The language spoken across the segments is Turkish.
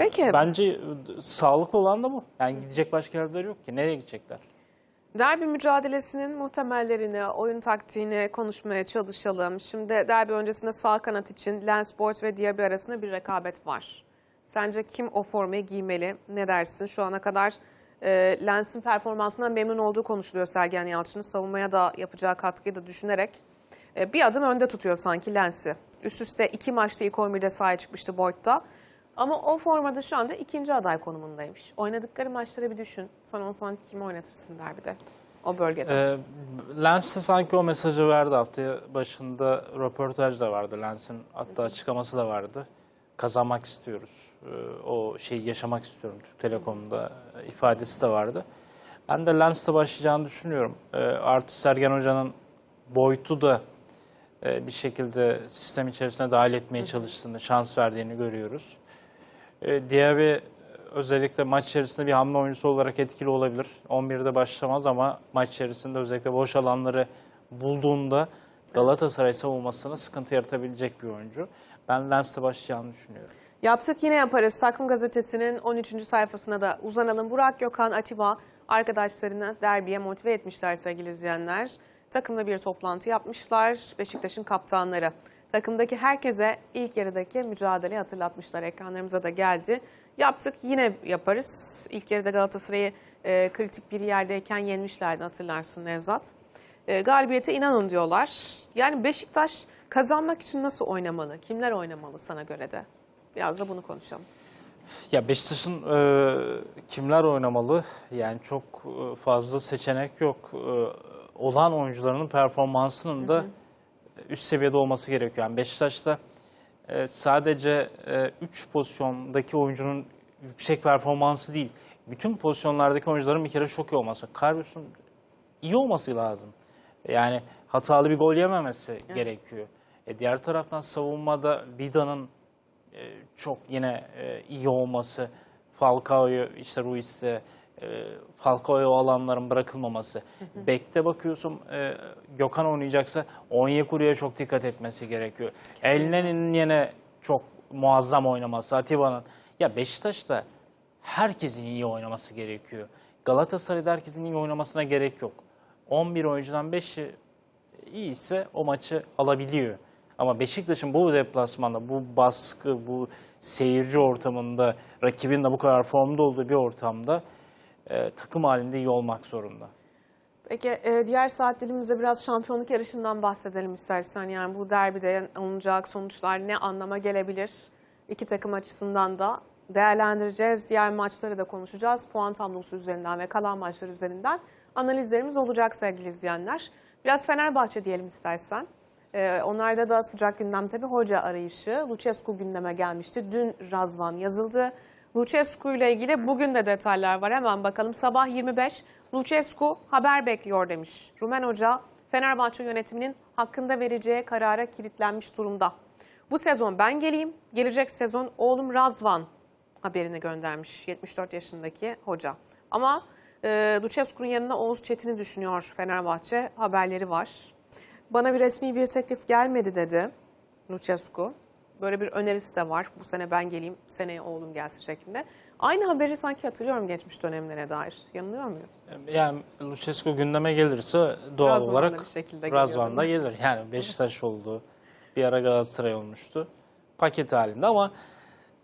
Peki. Bence e, sağlıklı olan da bu. Yani gidecek başka yerler yok ki. Nereye gidecekler? Derbi mücadelesinin muhtemellerini, oyun taktiğini konuşmaya çalışalım. Şimdi derbi öncesinde sağ kanat için Lens Boyd ve Diaby arasında bir rekabet var. Sence kim o formayı giymeli? Ne dersin? Şu ana kadar e, Lens'in performansından memnun olduğu konuşuluyor Sergen Yalçın'ın. Savunmaya da yapacağı katkıyı da düşünerek e, bir adım önde tutuyor sanki Lens'i. Üst üste iki maçta ilk 11'de sahaya çıkmıştı Boyd'da. Ama o formada şu anda ikinci aday konumundaymış. Oynadıkları maçları bir düşün. Sen olsan kimi oynatırsın derbide? O bölgede. Ee, Lens de sanki o mesajı verdi hafta başında röportaj da vardı. Lens'in hatta açıklaması da vardı. Kazanmak istiyoruz. Ee, o şeyi yaşamak istiyorum. Türk Telekom'da ifadesi de vardı. Ben de Lens'te başlayacağını düşünüyorum. Ee, artı Sergen Hoca'nın boyutu da e, bir şekilde sistem içerisine dahil etmeye çalıştığını, şans verdiğini görüyoruz. E, Diaby özellikle maç içerisinde bir hamle oyuncusu olarak etkili olabilir. 11'de başlamaz ama maç içerisinde özellikle boş alanları bulduğunda Galatasaray savunmasına sıkıntı yaratabilecek bir oyuncu. Ben Lens'te başlayacağını düşünüyorum. Yaptık yine yaparız. Takım gazetesinin 13. sayfasına da uzanalım. Burak Gökhan Atiba arkadaşlarını derbiye motive etmişler sevgili izleyenler. Takımda bir toplantı yapmışlar. Beşiktaş'ın kaptanları. Takımdaki herkese ilk yarıdaki mücadeleyi hatırlatmışlar. Ekranlarımıza da geldi. Yaptık yine yaparız. İlk yarıda Galatasaray'ı e, kritik bir yerdeyken yenmişlerdi hatırlarsın Nevzat. E, galibiyete inanın diyorlar. Yani Beşiktaş kazanmak için nasıl oynamalı? Kimler oynamalı sana göre de? Biraz da bunu konuşalım. Ya Beşiktaş'ın e, kimler oynamalı? Yani çok e, fazla seçenek yok. E, olan oyuncularının performansının da üst seviyede olması gerekiyor. Yani Beşiktaş'ta e, sadece 3 pozisyondaki oyuncunun yüksek performansı değil. Bütün pozisyonlardaki oyuncuların bir kere çok iyi olması. Karius'un iyi olması lazım. Yani hatalı bir gol yememesi gerekiyor. E, diğer taraftan savunmada Vida'nın e, çok yine e, iyi olması, Falcao'yu işte Ruiz'e e, Falcao'ya o alanların bırakılmaması. Bekte bakıyorsun e, Gökhan oynayacaksa Onyekuru'ya çok dikkat etmesi gerekiyor. Elne'nin yine çok muazzam oynaması, Atiba'nın. Ya Beşiktaş'ta herkesin iyi oynaması gerekiyor. Galatasaray'da herkesin iyi oynamasına gerek yok. 11 oyuncudan 5'i iyi ise o maçı alabiliyor. Ama Beşiktaş'ın bu deplasmanda, bu baskı, bu seyirci ortamında, rakibin de bu kadar formda olduğu bir ortamda e, takım halinde iyi olmak zorunda. Peki e, diğer saat dilimizde biraz şampiyonluk yarışından bahsedelim istersen. Yani bu derbide alınacak sonuçlar ne anlama gelebilir? İki takım açısından da değerlendireceğiz. Diğer maçları da konuşacağız. Puan tablosu üzerinden ve kalan maçlar üzerinden analizlerimiz olacak sevgili izleyenler. Biraz Fenerbahçe diyelim istersen. Ee, onlarda da sıcak gündem tabii hoca arayışı. Lucescu gündeme gelmişti. Dün Razvan yazıldı. Lucescu ile ilgili bugün de detaylar var. Hemen bakalım. Sabah 25 Lucescu haber bekliyor demiş. Rumen Hoca Fenerbahçe yönetiminin hakkında vereceği karara kilitlenmiş durumda. Bu sezon ben geleyim, gelecek sezon oğlum Razvan haberini göndermiş 74 yaşındaki hoca. Ama e, Lucescu'nun yanına Oğuz Çetin'i düşünüyor Fenerbahçe haberleri var. Bana bir resmi bir teklif gelmedi dedi Lucescu. Böyle bir önerisi de var. Bu sene ben geleyim, seneye oğlum gelsin şeklinde. Aynı haberi sanki hatırlıyorum geçmiş dönemlere dair. Yanılıyor muyum? Yani Lucescu gündeme gelirse doğal Razvan da olarak bir şekilde geliyor, Razvan da gelir. Yani Beşiktaş oldu, bir ara Galatasaray olmuştu. Paket halinde ama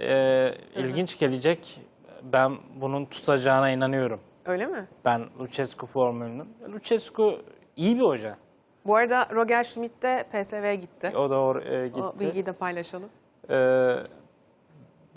e, ilginç gelecek. Ben bunun tutacağına inanıyorum. Öyle mi? Ben Lucescu formülünün. Lucescu iyi bir hoca. Bu arada Roger Schmidt de PSV'ye gitti. O da or- e, gitti. O bilgiyi de paylaşalım. Ee,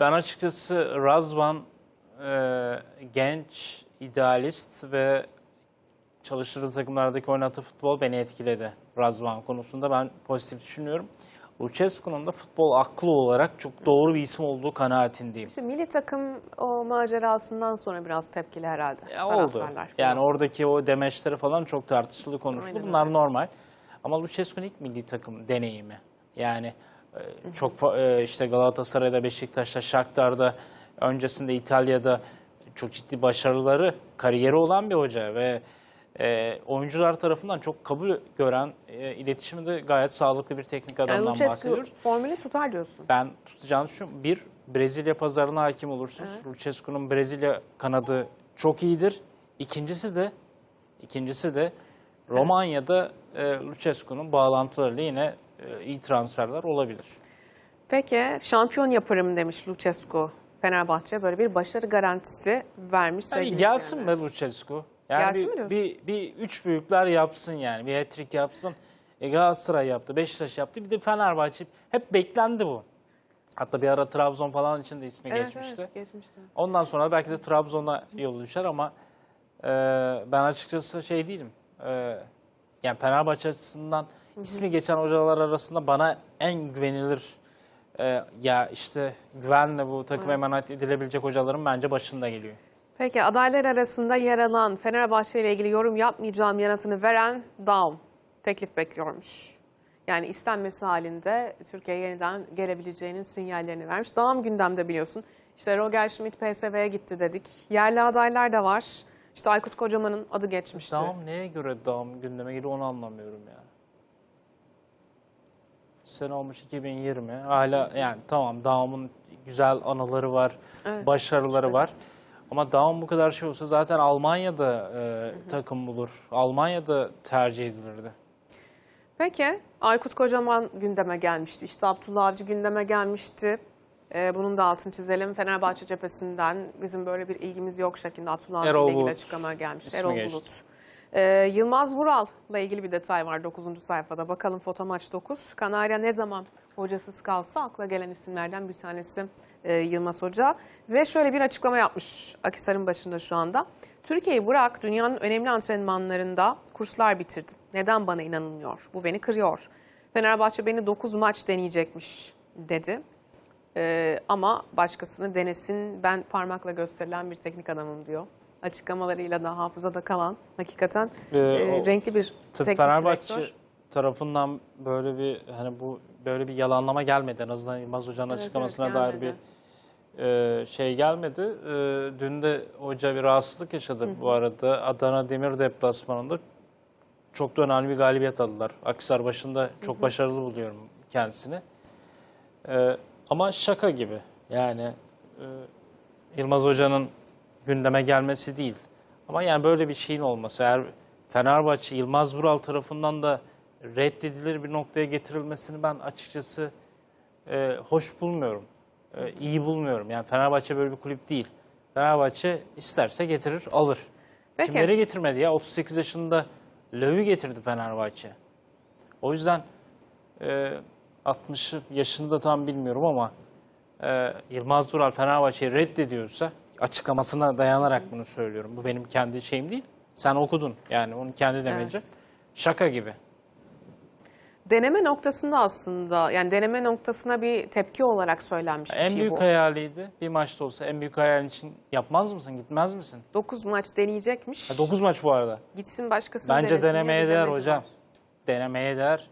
ben açıkçası Razvan e, genç, idealist ve çalıştırdığı takımlardaki oynattığı futbol beni etkiledi. Razvan konusunda ben pozitif düşünüyorum. Lucescu'nun da futbol aklı olarak çok doğru bir isim olduğu kanaatindeyim. İşte milli takım o macerasından sonra biraz tepkili herhalde. Ya oldu. Yani oradaki o demeçleri falan çok tartışılı konuşuldu. Aynen Bunlar öyle. normal. Ama Lucescu'nun ilk milli takım deneyimi. Yani e, çok e, işte Galatasaray'da, Beşiktaş'ta, Shakhtar'da, öncesinde İtalya'da çok ciddi başarıları, kariyeri olan bir hoca ve e, oyuncular tarafından çok kabul gören, e, iletişimi de gayet sağlıklı bir teknik Yani adamdan Lucescu bahsediyoruz. formülü tutar diyorsun. Ben tutacağını düşünüyorum. Bir, Brezilya pazarına hakim olursunuz. Lucescu'nun Brezilya kanadı çok iyidir. İkincisi de ikincisi de Romanya'da e, Lucescu'nun bağlantılarıyla yine e, iyi transferler olabilir. Peki şampiyon yaparım demiş Lucescu. Fenerbahçe böyle bir başarı garantisi vermiş Yani sevgili gelsin be. Lucescu. Yani Gelsin mi bir, diyorsun? bir, bir üç büyükler yapsın yani. Bir hat-trick yapsın. E Galatasaray yaptı, Beşiktaş yaptı. Bir de Fenerbahçe. Hep beklendi bu. Hatta bir ara Trabzon falan için de ismi Evet, geçmişti. evet geçmişti. Ondan sonra belki de Trabzon'a yolu düşer ama e, ben açıkçası şey değilim. E, yani Fenerbahçe açısından ismi geçen hocalar arasında bana en güvenilir e, ya işte güvenle bu takım emanet edilebilecek hocaların bence başında geliyor. Peki adaylar arasında yer alan Fenerbahçe ile ilgili yorum yapmayacağım yanıtını veren Daum teklif bekliyormuş. Yani istenmesi halinde Türkiye'ye yeniden gelebileceğinin sinyallerini vermiş. Daum gündemde biliyorsun. İşte Roger Schmidt PSV'ye gitti dedik. Yerli adaylar da var. İşte Aykut Kocaman'ın adı geçmişti. Dağım neye göre dağım gündeme geliyor onu anlamıyorum ya. Sene olmuş 2020. Hala yani tamam dağımın güzel anıları var, Evet, başarıları var. şüphesiz. Ama dağım bu kadar şey olsa zaten Almanya'da e, takım bulur. Almanya'da tercih edilirdi. Peki Aykut Kocaman gündeme gelmişti. İşte Abdullah Avcı gündeme gelmişti. Ee, bunun da altını çizelim. Fenerbahçe cephesinden bizim böyle bir ilgimiz yok şeklinde Abdullah Avcı Erol ile ilgili Bulut açıklama gelmişti. ismi Erol geçti. Bulut. Ee, Yılmaz Vural'la ilgili bir detay var 9. sayfada. Bakalım foto maç 9. Kanarya ne zaman hocasız kalsa akla gelen isimlerden bir tanesi e, Yılmaz Hoca. Ve şöyle bir açıklama yapmış Akisar'ın başında şu anda. Türkiye'yi bırak dünyanın önemli antrenmanlarında kurslar bitirdim. Neden bana inanılmıyor? Bu beni kırıyor. Fenerbahçe beni 9 maç deneyecekmiş dedi. Ee, ama başkasını denesin ben parmakla gösterilen bir teknik adamım diyor. Açıklamalarıyla da hafızada kalan hakikaten Ee, e, o- renkli bir teknik Fenerbahçe direktör. tarafından böyle bir hani bu böyle bir yalanlama gelmedi. En azından Yılmaz Hoca'nın Evet, açıklamasına evet, dair bir e, şey gelmedi. E, dün de hoca bir rahatsızlık yaşadı bu arada. Adana Demir deplasmanında çok da önemli bir galibiyet aldılar. Akhisar başında çok başarılı buluyorum kendisini. E, ama şaka gibi. Yani e, Yılmaz Hoca'nın gündeme gelmesi değil. Ama yani böyle bir şeyin olması eğer Fenerbahçe Yılmaz Vural tarafından da reddedilir bir noktaya getirilmesini ben açıkçası e, hoş bulmuyorum. E, iyi bulmuyorum. Yani Fenerbahçe böyle bir kulüp değil. Fenerbahçe isterse getirir, alır. Peki. Kimleri getirmedi ya? 38 yaşında Löw'ü getirdi Fenerbahçe. O yüzden e, 60 yaşını da tam bilmiyorum ama e, Yılmaz Dural Fenerbahçe'yi reddediyorsa açıklamasına dayanarak bunu söylüyorum. Bu benim kendi şeyim değil. Sen okudun yani onun kendi demeci. Evet. Şaka gibi. Deneme noktasında aslında yani deneme noktasına bir tepki olarak söylenmiş bir En şey büyük bu. hayaliydi. Bir maçta olsa en büyük hayalin için yapmaz mısın? Gitmez misin? 9 maç deneyecekmiş. 9 maç bu arada. Gitsin başkasını Bence denesin denemeye değer hocam. var. Denemeye değer.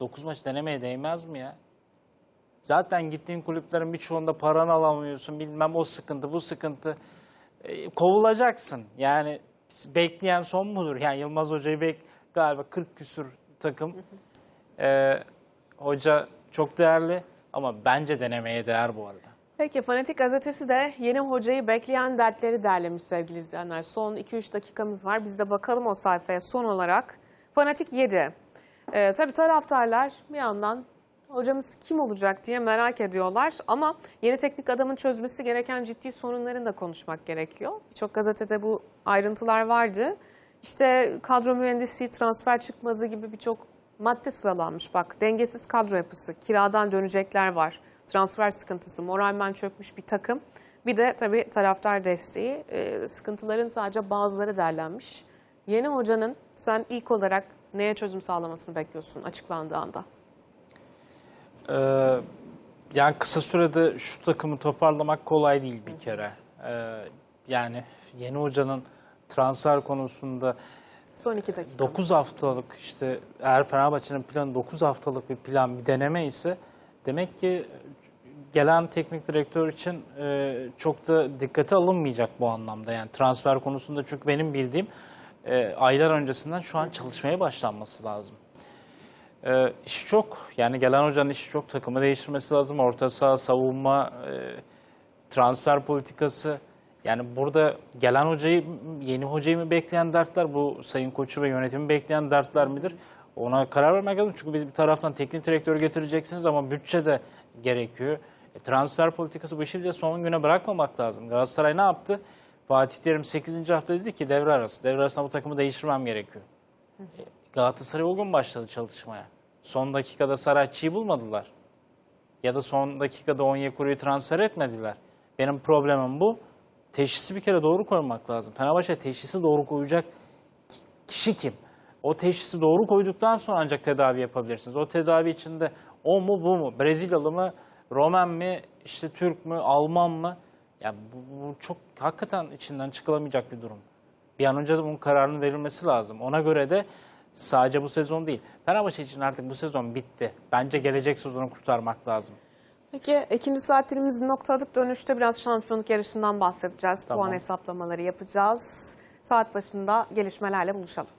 9 maç denemeye değmez mi ya? Zaten gittiğin kulüplerin birçoğunda paranı alamıyorsun. Bilmem o sıkıntı, bu sıkıntı. E, kovulacaksın. Yani bekleyen son mudur? Yani Yılmaz Hoca'yı bek galiba 40 küsür takım. E, hoca çok değerli ama bence denemeye değer bu arada. Peki Fanatik Gazetesi de yeni hocayı bekleyen dertleri derlemiş sevgili izleyenler. Son 2-3 dakikamız var. Biz de bakalım o sayfaya son olarak. Fanatik 7. Ee, tabii taraftarlar bir yandan hocamız kim olacak diye merak ediyorlar. Ama yeni teknik adamın çözmesi gereken ciddi sorunların da konuşmak gerekiyor. Birçok gazetede bu ayrıntılar vardı. İşte kadro mühendisi, transfer çıkmazı gibi birçok madde sıralanmış. Bak dengesiz kadro yapısı, kiradan dönecekler var, transfer sıkıntısı, moralmen çökmüş bir takım. Bir de tabii taraftar desteği. Ee, sıkıntıların sadece bazıları derlenmiş. Yeni hocanın sen ilk olarak neye çözüm sağlamasını bekliyorsun açıklandığı anda? Ee, yani kısa sürede şu takımı toparlamak kolay değil bir kere. Ee, yani yeni hocanın transfer konusunda Son iki dakika. 9 haftalık işte eğer Fenerbahçe'nin planı 9 haftalık bir plan bir deneme ise demek ki gelen teknik direktör için e, çok da dikkate alınmayacak bu anlamda. Yani transfer konusunda çünkü benim bildiğim e, aylar öncesinden şu an çalışmaya başlanması lazım. Ee, işi çok. Yani gelen hocanın işi çok. Takımı değiştirmesi lazım. Orta saha, savunma, e, transfer politikası. Yani burada gelen hocayı, yeni hocayı mı bekleyen dertler, bu sayın koçu ve yönetimi bekleyen dertler midir? Ona karar vermek lazım. Çünkü bir taraftan teknik direktör getireceksiniz ama bütçe de gerekiyor. E, transfer politikası bu işi de son güne bırakmamak lazım. Galatasaray ne yaptı? Fatih Terim 8. hafta dedi ki devre arası. Devre arasında bu takımı değiştirmem gerekiyor. E, Galatasaray o gün başladı çalışmaya. Son dakikada Saratçı'yı bulmadılar. Ya da son dakikada Onyekuru'yu transfer etmediler. Benim problemim bu. Teşhisi bir kere doğru koymak lazım. Fenerbahçe teşhisi doğru koyacak kişi kim? O teşhisi doğru koyduktan sonra ancak tedavi yapabilirsiniz. O tedavi içinde o mu bu mu? Brezilyalı mı? Romen mi? işte Türk mü? Alman mı? Ya bu, bu çok hakikaten içinden çıkılamayacak bir durum. Bir an önce de bunun kararının verilmesi lazım. Ona göre de sadece bu sezon değil. Fenerbahçe için artık bu sezon bitti. Bence gelecek sezonu kurtarmak lazım. Peki ikinci saat dilimizin noktaladık. Dönüşte biraz şampiyonluk yarışından bahsedeceğiz. Tamam. Puan hesaplamaları yapacağız. Saat başında gelişmelerle buluşalım.